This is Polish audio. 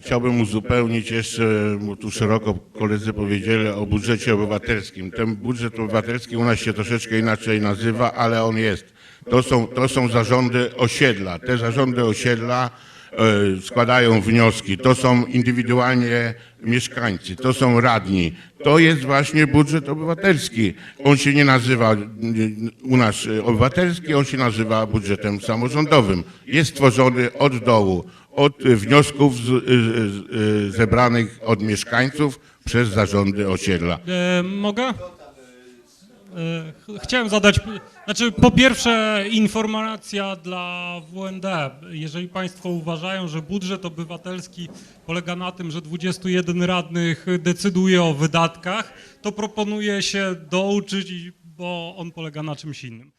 Chciałbym uzupełnić jeszcze, bo tu szeroko koledzy powiedzieli o budżecie obywatelskim. Ten budżet obywatelski u nas się troszeczkę inaczej nazywa, ale on jest. To są, to są zarządy osiedla. Te zarządy osiedla e, składają wnioski. To są indywidualnie mieszkańcy, to są radni. To jest właśnie budżet obywatelski. On się nie nazywa e, u nas obywatelski, on się nazywa budżetem samorządowym. Jest tworzony od dołu, od wniosków z, e, z, e, zebranych od mieszkańców przez zarządy osiedla. E, mogę? E, ch- chciałem zadać, znaczy po pierwsze informacja dla WND. Jeżeli Państwo uważają, że budżet obywatelski polega na tym, że 21 radnych decyduje o wydatkach, to proponuję się douczyć, bo on polega na czymś innym.